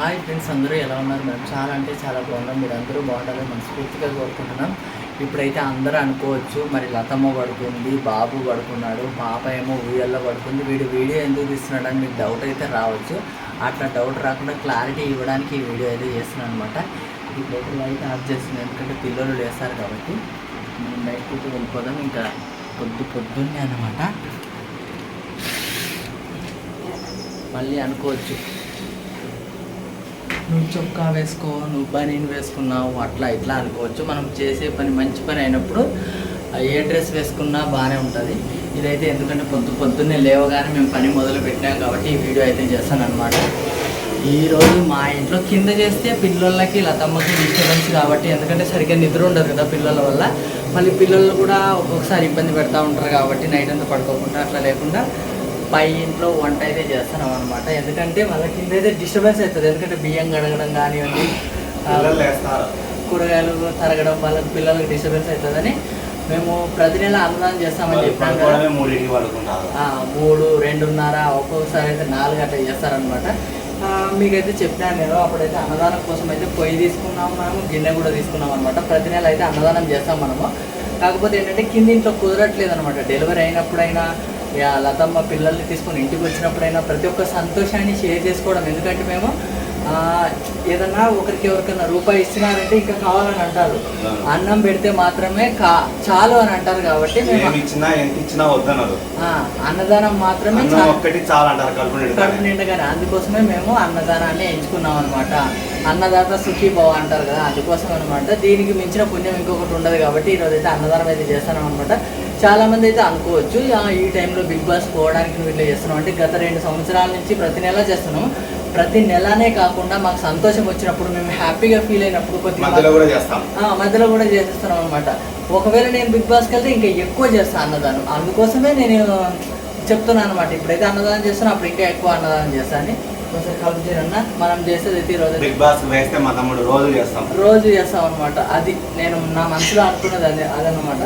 Hi friends అందరూ ఎలా ఉన్నారు? మేము చాలా అంటే చాలా బాగున్నాం. మీరు అందరూ బాగుండాలని మనస్ఫూర్తిగా కోరుకుంటున్నాం. ఇప్పుడైతే అందరూ అనుకోవచ్చు మరి లతమ్మ పడుకుంది బాబు పడుకున్నాడు పాప ఏమో ఊయల్లో పడుకుంది. వీడు వీడియో ఎందుకు తీస్తున్నాడు అని మీకు డౌట్ అయితే రావచ్చు. అట్లా డౌట్ రాకుండా క్లారిటీ ఇవ్వడానికి ఈ వీడియో అయితే చేస్తున్నాను అనమాట ఇప్పుడైతే లైట్ ఆఫ్ చేస్తున్నాను ఎందుకంటే పిల్లలు లేస్తారు కాబట్టి. మనం బయటకు వెళ్ళిపోదాం ఇంకా పొద్దు పొద్దున్నే అనమాట మళ్ళీ అనుకోవచ్చు. నువ్వు చొక్కా వేసుకో నువ్వు బనీన్ వేసుకున్నావు అట్లా ఇట్లా అనుకోవచ్చు. మనం చేసే పని మంచి పని అయినప్పుడు ఏ డ్రెస్ వేసుకున్నా బాగానే ఉంటుంది. ఇదైతే ఎందుకంటే పొద్దు పొద్దున్నే లేవగానే మేము పని మొదలు పెట్టినాం కాబట్టి ఈ వీడియో అయితే చేస్తాను అనమాట ఈరోజు మా ఇంట్లో కింద చేస్తే పిల్లలకి లతమ్మకి డిస్టర్బెన్స్ కాబట్టి ఎందుకంటే సరిగ్గా నిద్ర ఉండదు కదా పిల్లల వల్ల. మళ్ళీ పిల్లలు కూడా ఒక్కొక్కసారి ఇబ్బంది పెడతా ఉంటారు కాబట్టి నైట్ అంతా పడుకోకుండా అట్లా లేకుండా పై ఇంట్లో వంట అయితే చేస్తున్నాం అనమాట ఎందుకంటే వాళ్ళ కింద అయితే డిస్టర్బెన్స్ అవుతుంది ఎందుకంటే బియ్యం గడగడం కానివ్వండి కూరగాయలు తరగడం వాళ్ళకి పిల్లలకి డిస్టర్బెన్స్ అవుతుందని మేము ప్రతి నెల అన్నదానం చేస్తామని చెప్పాం కదా. పడుకోవడమే మూడింటికి పడుకుంటారు. ఆ, మూడు రెండున్నర ఒక్కొక్కసారి అయితే నాలుగు అట్లా చేస్తారనమాట మీకైతే చెప్పినాను నేను అప్పుడైతే అన్నదానం కోసం అయితే పొయ్యి తీసుకున్నాం మనము గిన్నె కూడా తీసుకున్నాం అనమాట ప్రతి నెల అయితే అన్నదానం చేస్తాం మనము. కాకపోతే ఏంటంటే కింది ఇంట్లో కుదరట్లేదు అనమాట డెలివరీ అయినప్పుడైనా లతమ్మ పిల్లల్ని తీసుకొని ఇంటికి వచ్చినప్పుడైనా ప్రతి ఒక్క సంతోషాన్ని షేర్ చేసుకోవడం. ఎందుకంటే మేము ఏదన్నా ఒకరికి ఎవరికైనా రూపాయి ఇస్తున్నారంటే ఇంకా కావాలని అంటారు. అన్నం పెడితే మాత్రమే కా చాలు అని అంటారు కాబట్టి మేము ఇచ్చినా ఎంత ఇచ్చినా వద్దనరు ఆ, అన్నదానం మాత్రమే ఒక్కటి చాలా అంటారు కడుపు. నిండగానే. అందుకోసమే మేము అన్నదానాన్ని ఎంచుకున్నాం అనమాట అన్నదాత సుఖీ భవ అంటారు కదా అందుకోసం అనమాట దీనికి మించిన పుణ్యం ఇంకొకటి ఉండదు కాబట్టి ఈరోజు అయితే అన్నదానం అయితే చేస్తున్నాం అనమాట చాలా మంది అయితే అనుకోవచ్చు "ఆ, ఈ టైంలో బిగ్ బాస్ పోవడానికి నువ్వు ఇట్లా చేస్తున్నావు. అంటే గత రెండు సంవత్సరాల నుంచి ప్రతి నెల చేస్తున్నాం. ప్రతి నెలనే కాకుండా మాకు సంతోషం వచ్చినప్పుడు మేము హ్యాపీగా ఫీల్ అయినప్పుడు కొద్దిగా మధ్యలో కూడా చేస్తాం. ఆ, మధ్యలో కూడా అనమాట ఒకవేళ నేను బిగ్ బాస్కి వెళ్తే ఇంకా ఎక్కువ చేస్తాను అన్నదానం. అందుకోసమే నేను చెప్తున్నాను అనమాట ఇప్పుడైతే అన్నదానం చేస్తున్నా అప్పుడు ఇంకా ఎక్కువ అన్నదానం చేస్తాను కలుపు చేయరన్న మనం చేసేది ఈరోజు బిగ్ బాస్ వేస్తే మా తమ్ముడు రోజు చేస్తాం. రోజు చేస్తాం అనమాట అది నేను నా మనసులో అనుకున్నది అదే అదనమాట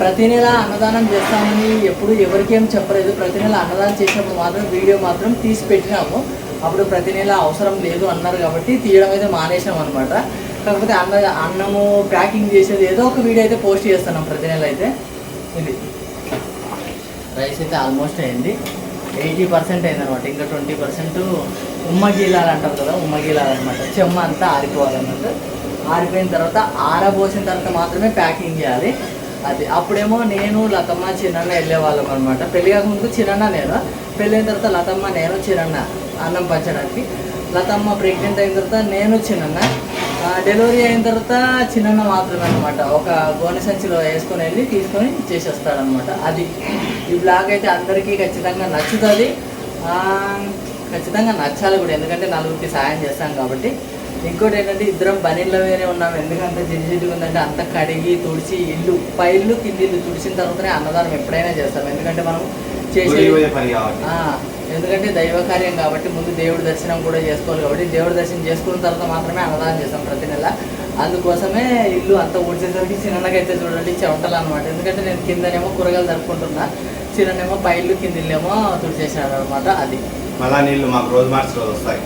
ప్రతి నెల అన్నదానం చేస్తామని ఎప్పుడు ఎవరికేం చెప్పలేదు. ప్రతి నెల అన్నదానం చేసినప్పుడు మాత్రం వీడియో మాత్రం తీసి పెట్టినాము. అప్పుడు ప్రతి నెల అవసరం లేదు అన్నారు కాబట్టి తీయడం అయితే మానేసాం అనమాట కాకపోతే అన్న అన్నము ప్యాకింగ్ చేసేది ఏదో ఒక వీడియో అయితే పోస్ట్ చేస్తున్నాం ప్రతి నెల అయితే. ఇది. రైస్ అయితే ఆల్మోస్ట్ అయింది. ఎయిటీ పర్సెంట్ అయింది అనమాట ఇంకా ట్వంటీ పర్సెంట్ ఉమ్మగీలాలు అంటారు కదా ఉమ్మగీలాలు అనమాట చెమ్మ అంతా ఆరిపోవాలన్నమాట. ఆరిపోయిన తర్వాత ఆరబోసిన తర్వాత మాత్రమే ప్యాకింగ్ చేయాలి. అది అప్పుడేమో నేను లతమ్మ చిన్న వెళ్ళేవాళ్ళం అనమాట పెళ్ళి కాకముందు చిన్న నేను. పెళ్ళైన తర్వాత లతమ్మ నేను చిన్నన్న అన్నం పంచడానికి లతమ్మ ప్రెగ్నెంట్ అయిన తర్వాత నేను చిన్నన్న డెలివరీ అయిన తర్వాత చిన్నన్న మాత్రమే అనమాట ఒక గోనె సంచిలో వేసుకొని వెళ్ళి తీసుకొని చేసేస్తాడనమాట అది ఈ బ్లాగ్ అయితే అందరికీ ఖచ్చితంగా నచ్చుతుంది. ఖచ్చితంగా నచ్చాలి కూడా ఎందుకంటే నలుగురికి సాయం చేస్తాం కాబట్టి. ఇంకోటి ఏంటంటే ఇద్దరం బనీళ్ళలోనే ఉన్నాం. ఎందుకంటే జిడ్డు ఉందంటే అంత కడిగి తుడిచి ఇల్లు పైళ్ళు కింది ఇల్లు తుడిచిన తర్వాతనే అన్నదానం ఎప్పుడైనా చేస్తాం. ఎందుకంటే మనం చేసే ఎందుకంటే దైవ కార్యం కాబట్టి ముందు దేవుడి దర్శనం కూడా చేసుకోవాలి కాబట్టి దేవుడి దర్శనం చేసుకున్న తర్వాత మాత్రమే అన్నదానం చేస్తాం ప్రతి నెల. అందుకోసమే ఇల్లు అంతా ఊడ్చేసరికి చిన్నకైతే చూడండి చెమటలు అనమాట ఎందుకంటే నేను కిందనేమో కూరగాయలు జరుపుకుంటున్నా చిన్ననేమో పైళ్ళు కింద ఇల్లేమో తుడిచేసాడు అనమాట అది. మళ్ళా నీళ్ళు మాకు రోజు మార్చి రోజు వస్తాయి.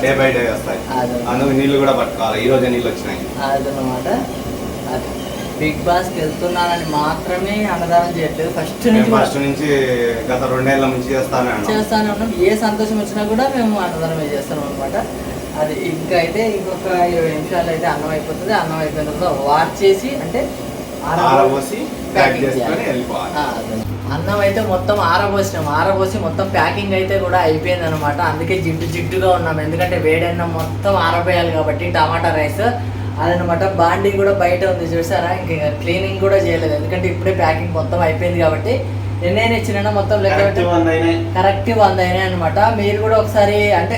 డే బై డే వస్తాయి. అది. అందుకు నీళ్ళు కూడా పట్టుకోవాలి. ఈ రోజే నీళ్ళు వచ్చినాయి. అదనమాట అది. బిగ్ బాస్కి వెళ్తున్నానని మాత్రమే అన్నదానం చేయట్లేదు. ఫస్ట్ నుంచి ఫస్ట్ నుంచి గత రెండేళ్ళ నుంచి చేస్తానే చేస్తానే ఉన్నాం. ఏ సంతోషం వచ్చినా కూడా మేము అన్నదానమే చేస్తాం అనమాట అది ఇంకా అయితే ఇంకొక ఇరవై నిమిషాలు అయితే అన్నం అయిపోతుంది. అన్నం అయిపోయిన తర్వాత వార్ చేసి అంటే ఆరబో- ఆరబోసి. అన్నం అయితే మొత్తం ఆరబోసినాం. ఆరబోసి మొత్తం ప్యాకింగ్ అయితే కూడా అయిపోయింది అనమాట అందుకే జిడ్డు జిడ్డుగా ఉన్నాం. ఎందుకంటే వేడన్నం మొత్తం ఆరబోయాలి కాబట్టి టమాటా రైస్. అదనమాట బాండింగ్ కూడా బయట ఉంది చూసారా? ఇంకా క్లీనింగ్ కూడా చేయలేదు. ఎందుకంటే ఇప్పుడే ప్యాకింగ్ మొత్తం అయిపోయింది కాబట్టి ఎన్నైనా ఇచ్చినా మొత్తం లెక్క కరెక్ట్ వంద అయినాయి. అనమాట మీరు కూడా ఒకసారి అంటే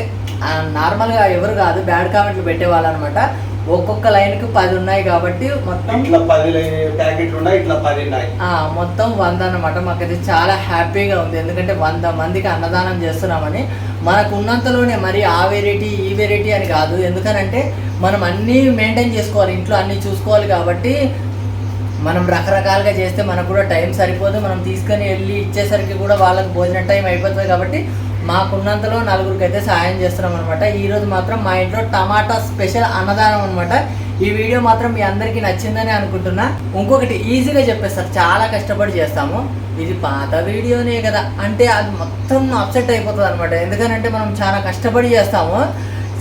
నార్మల్గా ఎవరు కాదు బ్యాడ్ కామెంట్లు పెట్టేవాళ్ళు అనమాట ఒక్కొక్క లైన్కి పది ఉన్నాయి కాబట్టి మొత్తం ఇట్లా పది ప్యాకెట్లు ఉన్నాయి ఇట్లా పది ఉన్నాయి. మొత్తం వంద అనమాట మాకైతే చాలా హ్యాపీగా ఉంది. ఎందుకంటే వంద మందికి అన్నదానం చేస్తున్నామని. మనకు ఉన్నంతలోనే మరి ఆ వెరైటీ ఈ వెరైటీ అని కాదు. ఎందుకనంటే మనం అన్నీ మెయింటైన్ చేసుకోవాలి. ఇంట్లో అన్నీ చూసుకోవాలి కాబట్టి మనం రకరకాలుగా చేస్తే మనకు కూడా టైం సరిపోదు. మనం తీసుకొని వెళ్ళి ఇచ్చేసరికి కూడా వాళ్ళకి భోజన టైం అయిపోతుంది కాబట్టి మాకున్నంతలో నలుగురికి అయితే సహాయం చేస్తున్నాం అనమాట ఈరోజు మాత్రం మా ఇంట్లో టమాటా స్పెషల్ అన్నదానం అనమాట ఈ వీడియో మాత్రం మీ అందరికీ నచ్చిందని అనుకుంటున్నా. ఇంకొకటి ఈజీగా చెప్పేస్తారు చాలా కష్టపడి చేస్తాము. ఇది పాత వీడియోనే కదా. అంటే అది మొత్తం అప్సెట్ అయిపోతుంది అనమాట ఎందుకనంటే మనం చాలా కష్టపడి చేస్తాము.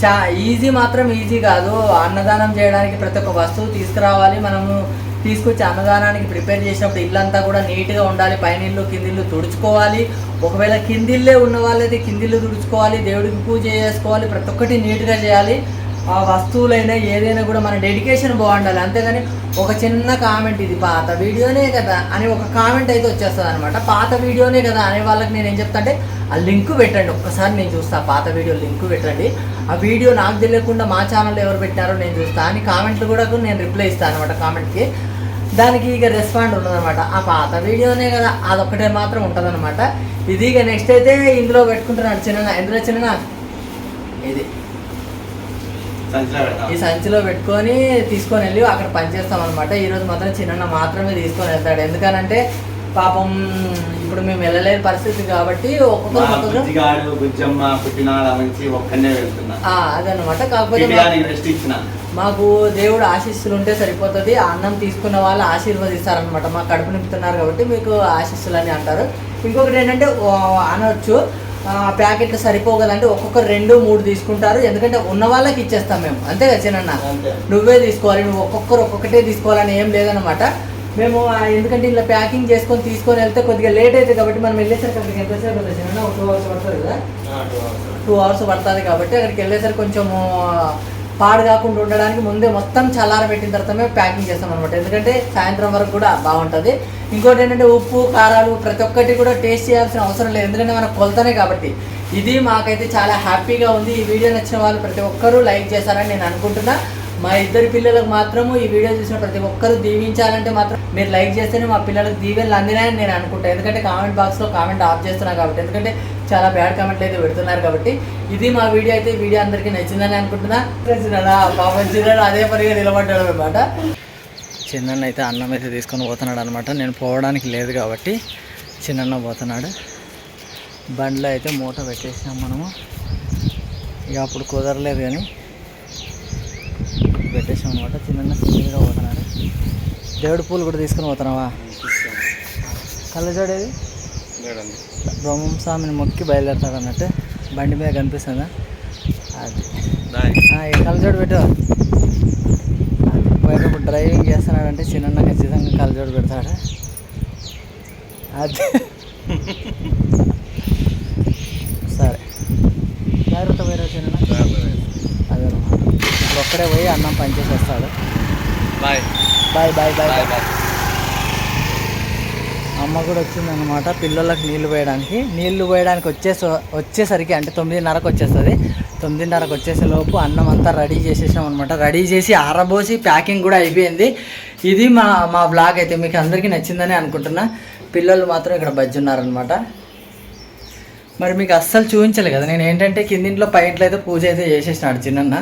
చా ఈజీ మాత్రం ఈజీ కాదు. అన్నదానం చేయడానికి ప్రతి ఒక్క వస్తువు తీసుకురావాలి మనము. తీసుకొచ్చి అన్నదానానికి ప్రిపేర్ చేసినప్పుడు ఇల్లంతా కూడా నీట్గా ఉండాలి. పైన ఇల్లు కిందిల్లు తుడుచుకోవాలి. ఒకవేళ కిందిల్లే ఉన్న వాళ్ళైతే కిందిల్లు తుడుచుకోవాలి. దేవుడికి పూజ చేసుకోవాలి. ప్రతి ఒక్కటి నీట్గా చేయాలి. ఆ వస్తువులైనా ఏదైనా కూడా మన డెడికేషన్ బాగుండాలి. అంతేగాని ఒక చిన్న కామెంట్ ఇది పాత వీడియోనే కదా అని ఒక కామెంట్ అయితే వచ్చేస్తుంది అనమాట పాత వీడియోనే కదా అనే వాళ్ళకి నేను ఏం చెప్తా అంటే ఆ లింక్ పెట్టండి. ఒక్కసారి నేను చూస్తా ఆ పాత వీడియో లింక్ పెట్టండి. ఆ వీడియో నాకు తెలియకుండా మా ఛానల్లో ఎవరు పెట్టారో నేను చూస్తా అని కామెంట్లు కూడా నేను రిప్లై ఇస్తాను అనమాట కామెంట్కి దానికి ఇక రెస్పాండ్ ఉండదన్నమాట ఆ పాత వీడియోనే కదా అదొక్కటే మాత్రం ఉంటుందన్నమాట ఇది ఇక నెక్స్ట్ అయితే ఇందులో పెట్టుకుంటున్నాడు చిన్న ఇందులో చిన్న ఇది. ఈ సంచిలో పెట్టుకొని తీసుకొని వెళ్ళి అక్కడ పనిచేస్తాం అనమాట ఈరోజు మాత్రం చిన్న మాత్రమే తీసుకొని వెళ్తాడు. ఎందుకనంటే పాపం ఇప్పుడు మేము వెళ్ళలేని పరిస్థితి కాబట్టి అదన్నమాట. కాకపోతే మాకు దేవుడు ఆశీస్సులు ఉంటే సరిపోతుంది అన్నం తీసుకున్న వాళ్ళు ఆశీర్వదిస్తారనమాట మా కడుపు నింపుతున్నారు కాబట్టి మీకు ఆశీస్సులు అని అంటారు. ఇంకొకటి ఏంటంటే ఓ, ప్యాకెట్లు సరిపోగలంటే ఒక్కొక్కరు రెండు మూడు తీసుకుంటారు. ఎందుకంటే ఉన్న వాళ్ళకి ఇచ్చేస్తాం మేము. అంతే కదా చిన్న. నువ్వే తీసుకోవాలి. నువ్వు ఒక్కొక్కరు ఒక్కొక్కటే తీసుకోవాలని ఏం లేదనమాట మేము ఎందుకంటే ఇలా ప్యాకింగ్ చేసుకొని తీసుకొని వెళ్తే కొద్దిగా లేట్ అవుతుంది కాబట్టి మనం వెళ్ళేసరికి అక్కడికి ఎంతసేపు చిన్న ఒక టూ అవర్స్ పడుతుంది కదా? టూ అవర్స్ పడుతుంది. కాబట్టి అక్కడికి వెళ్ళేసరికి కొంచెము పాడు కాకుండా ఉండడానికి ముందే మొత్తం చల్లార పెట్టిన తర్వాతమే ప్యాకింగ్ చేస్తాం అనమాట ఎందుకంటే సాయంత్రం వరకు కూడా బాగుంటుంది. ఇంకోటి ఏంటంటే ఉప్పు కారాలు ప్రతి ఒక్కటి కూడా టేస్ట్ చేయాల్సిన అవసరం లేదు. ఎందుకంటే మన కొలతనే కాబట్టి. ఇది మాకైతే చాలా హ్యాపీగా ఉంది. ఈ వీడియో నచ్చిన వాళ్ళు ప్రతి ఒక్కరూ లైక్ చేశారని నేను అనుకుంటున్నా. మా ఇద్దరు పిల్లలకు మాత్రము ఈ వీడియో చూసిన ప్రతి ఒక్కరు దీవించాలంటే మాత్రం మీరు లైక్ చేస్తేనే మా పిల్లలకు దీవెనలు అందినాయని నేను అనుకుంటాను ఎందుకంటే కామెంట్ బాక్స్లో కామెంట్ ఆఫ్ చేస్తున్నాను కాబట్టి. ఎందుకంటే చాలా బ్యాడ్ కామెంట్లు అయితే పెడుతున్నారు కాబట్టి. ఇది మా వీడియో అయితే వీడియో అందరికీ నచ్చిందని అనుకుంటున్నా. చిన్న పాపం చిన్నాడు అదే పరిగా నిలబడ్డాడు అనమాట చిన్న అయితే అన్నం అయితే తీసుకొని పోతున్నాడు అనమాట నేను పోవడానికి లేదు కాబట్టి చిన్న పోతున్నాడు. బండ్లో అయితే మూట పెట్టేసినాం మనము. ఇక అప్పుడు కుదరలేదు కానీ పెట్టేసాం అనమాట చిన్న సింగిల్గా పోతున్నాడు. దేవుడి పూలు కూడా తీసుకొని పోతున్నావా? కళ్ళజోడేది? చూడండి బ్రహ్మం స్వామిని మొక్కి బయలుదేరుతాడు అన్నట్టు. బండి మీద కనిపిస్తుందా? అది. కళ్ళజోడు పెట్టు. బయట డ్రైవింగ్ చేస్తున్నాడంటే చిన్న ఖచ్చితంగా కళ్ళజోడు పెడతాడు? అది. సరే. జాగ్రత్త పోయిరా చిన్న అదనమాట ఇప్పుడు ఒక్కడే పోయి అన్నం పనిచేసి వస్తాడు bye bye bye bye. Bye bye. అమ్మ కూడా వచ్చిందనమాట పిల్లలకు నీళ్ళు పోయడానికి. నీళ్ళు పోయడానికి వచ్చే వచ్చేసరికి అంటే తొమ్మిదిన్నరకు వచ్చేస్తుంది. తొమ్మిదిన్నరకు వచ్చేసే లోపు అన్నం అంతా రెడీ చేసేసాం అనమాట రెడీ చేసి ఆరబోసి ప్యాకింగ్ కూడా అయిపోయింది. ఇది మా మా బ్లాగ్ అయితే మీకు అందరికీ నచ్చిందని అనుకుంటున్నా. పిల్లలు మాత్రం ఇక్కడ బజ్జున్నారనమాట మరి మీకు అస్సలు చూపించలే కదా. నేను ఏంటంటే కిందింట్లో పైంట్లో అయితే పూజ అయితే చేసేసినాడు చిన్న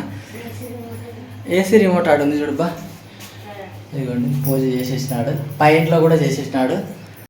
ఏసీ రిమోట్ ఆడుంది చూడబ్బా చూడుబా ఇదిగోండి పూజ చేసేసినాడు. పైంట్లో కూడా చేసేసినాడు.